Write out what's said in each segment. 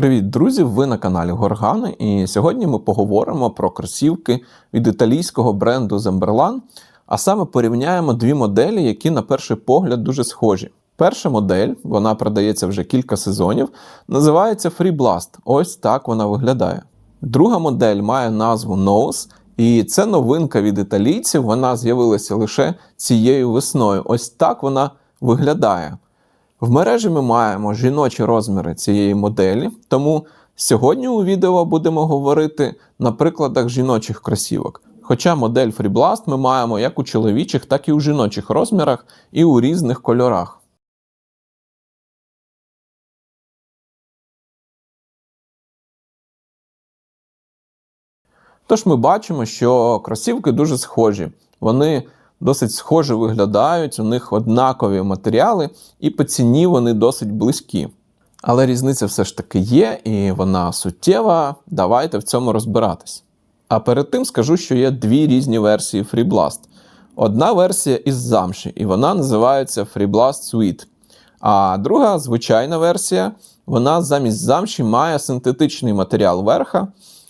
Привіт, друзі! Ви на каналі Горгани, і сьогодні ми поговоримо про кросівки від італійського бренду Zemberlan, а саме порівняємо дві моделі, які на перший погляд дуже схожі. Перша модель, вона продається вже кілька сезонів, називається Free Blast. Ось так вона виглядає. Друга модель має назву Nose, і це новинка від італійців. Вона з'явилася лише цією весною. Ось так вона виглядає. В мережі ми маємо жіночі розміри цієї моделі, тому сьогодні у відео будемо говорити на прикладах жіночих кросівок. Хоча модель Freeblast ми маємо як у чоловічих, так і у жіночих розмірах і у різних кольорах. Тож ми бачимо, що кросівки дуже схожі. Вони досить схоже виглядають, у них однакові матеріали, і по ціні вони досить близькі. Але різниця все ж таки є, і вона суттєва. Давайте в цьому розбиратись. А перед тим скажу, що є дві різні версії FreeBlast. Одна версія із замші, і вона називається FreeBlast Sweet. А друга звичайна версія, вона замість замші має синтетичний матеріал верха.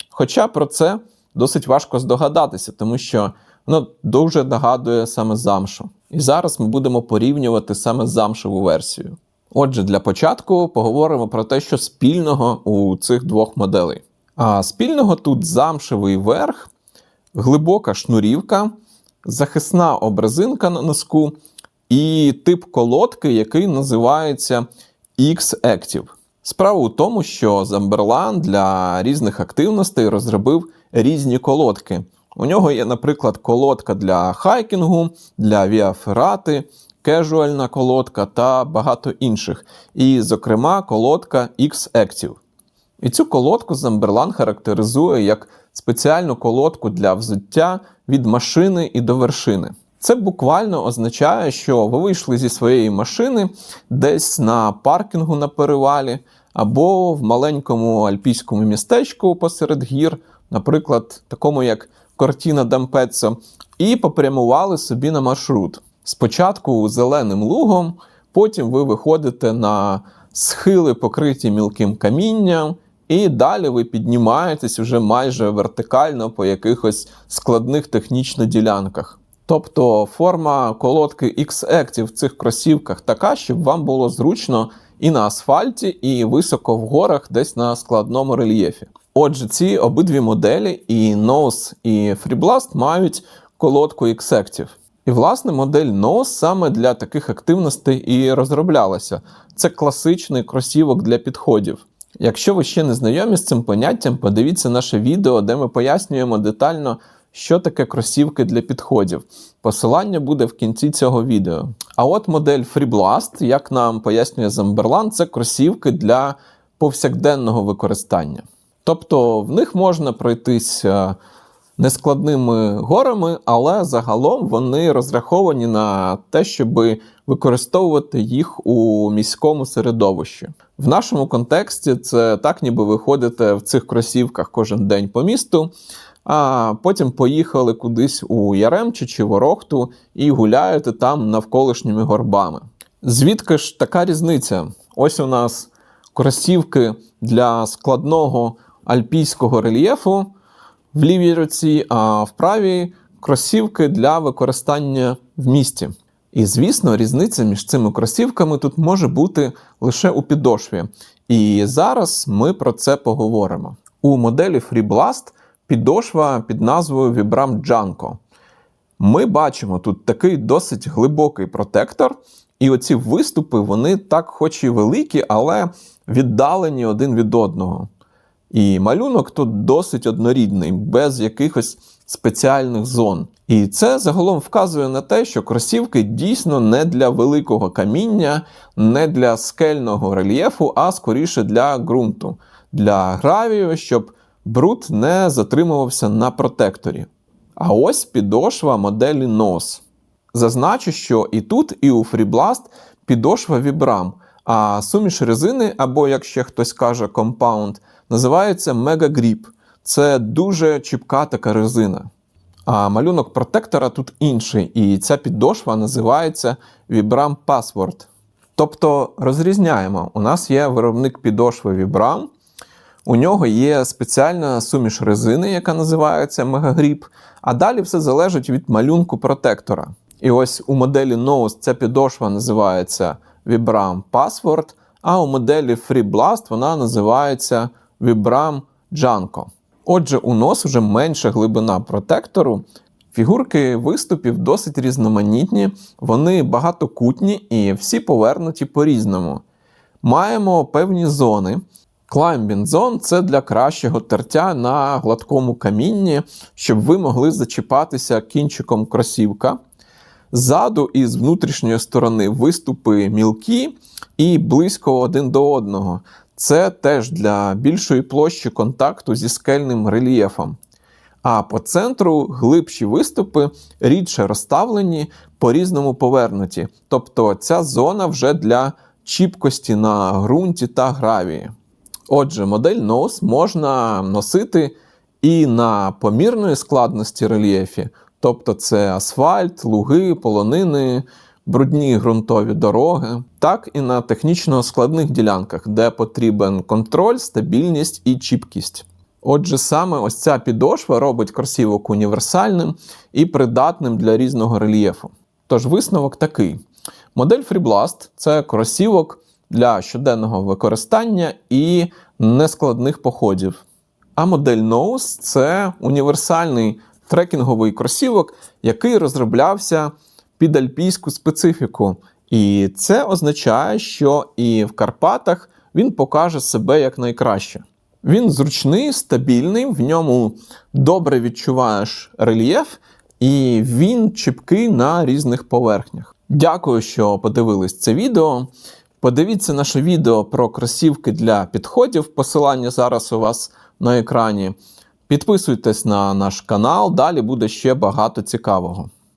Хоча про це досить важко здогадатися, тому що воно дуже нагадує саме замшу. І зараз ми будемо порівнювати саме замшеву версію. Отже, для початку поговоримо про те, що спільного у цих двох моделей. А спільного тут замшевий верх, глибока шнурівка, захисна образинка на носку і тип колодки, який називається X-Active. Справа у тому, що Замберлан для різних активностей розробив різні колодки. У нього є, наприклад, колодка для хайкінгу, для віаферати, кежуальна колодка та багато інших. І, зокрема, колодка X-Active. І цю колодку Замберлан характеризує як спеціальну колодку для взуття від машини і до вершини. Це буквально означає, що ви вийшли зі своєї машини десь на паркінгу на перевалі, або в маленькому альпійському містечку посеред гір, наприклад, такому як Кортіна Дампеццо, і попрямували собі на маршрут. Спочатку зеленим лугом, потім ви виходите на схили, покриті мілким камінням, і далі ви піднімаєтесь вже майже вертикально по якихось складних технічно ділянках. Тобто форма колодки X-Active в цих кросівках така, щоб вам було зручно і на асфальті, і високо в горах, десь на складному рельєфі. Отже, ці обидві моделі, і Nose, і FreeBlast мають колодку X-Active. І, власне, модель Nose саме для таких активностей і розроблялася. Це класичний кросівок для підходів. Якщо ви ще не знайомі з цим поняттям, подивіться наше відео, де ми пояснюємо детально, що таке кросівки для підходів. Посилання буде в кінці цього відео. А от модель FreeBlast, як нам пояснює Замберлан, це кросівки для повсякденного використання. Тобто в них можна пройтись нескладними горами, але загалом вони розраховані на те, щоб використовувати їх у міському середовищі. В нашому контексті це так, ніби ви ходите в цих кросівках кожен день по місту. А потім поїхали кудись у Яремчі чи Ворохту і гуляєте там навколишніми горбами. Звідки ж така різниця? Ось у нас кросівки для складного альпійського рельєфу в лівій руці, а в правій кросівки для використання в місті. І, звісно, різниця між цими кросівками тут може бути лише у підошві. І зараз ми про це поговоримо. У моделі FreeBlast підошва під назвою Vibram Janko. Ми бачимо тут такий досить глибокий протектор, і оці виступи, вони так, хоч і великі, але віддалені один від одного. І малюнок тут досить однорідний, без якихось спеціальних зон. І це загалом вказує на те, що кросівки дійсно не для великого каміння, не для скельного рельєфу, а скоріше для ґрунту, для гравію, щоб бруд не затримувався на протекторі. А ось підошва моделі NOS. Зазначу, що і тут, і у FreeBlast підошва Vibram, а суміш резини, або, як ще хтось каже, компаунд, називається Grip. Це дуже чіпка така резина. А малюнок протектора тут інший, і ця підошва називається Vibram Password. Тобто розрізняємо, у нас є виробник підошви Vibram, У нього є спеціальна суміш резини, яка називається Мегагріп, а далі все залежить від малюнку протектора. І ось у моделі Nose ця підошва називається Vibram Password, а у моделі Free Blast вона називається Vibram Junko. Отже, у нос вже менша глибина протектору. Фігурки виступів досить різноманітні, вони багатокутні і всі повернуті по-різному. Маємо певні зони. Climbing Zone – це для кращого тертя на гладкому камінні, щоб ви могли зачіпатися кінчиком кросівка. Ззаду і з внутрішньої сторони виступи мілкі і близько один до одного. Це теж для більшої площі контакту зі скельним рельєфом. А по центру глибші виступи рідше розставлені, по-різному повернуті. Тобто ця зона вже для чіпкості на ґрунті та гравії. Отже, модель Nose можна носити і на помірної складності рельєфі, тобто це асфальт, луги, полонини, брудні ґрунтові дороги, так і на технічно складних ділянках, де потрібен контроль, стабільність і чіпкість. Отже, саме ось ця підошва робить кросівок універсальним і придатним для різного рельєфу. Тож висновок такий: модель FreeBlast – це кросівок для щоденного використання і нескладних походів. А модель Nose – це універсальний трекінговий кросівок, який розроблявся під альпійську специфіку. І це означає, що і в Карпатах він покаже себе як найкраще. Він зручний, стабільний, в ньому добре відчуваєш рельєф, і він чіпкий на різних поверхнях. Дякую, що подивились це відео. Подивіться наше відео про кросівки для підходів. Посилання зараз у вас на екрані. Підписуйтесь на наш канал, далі буде ще багато цікавого.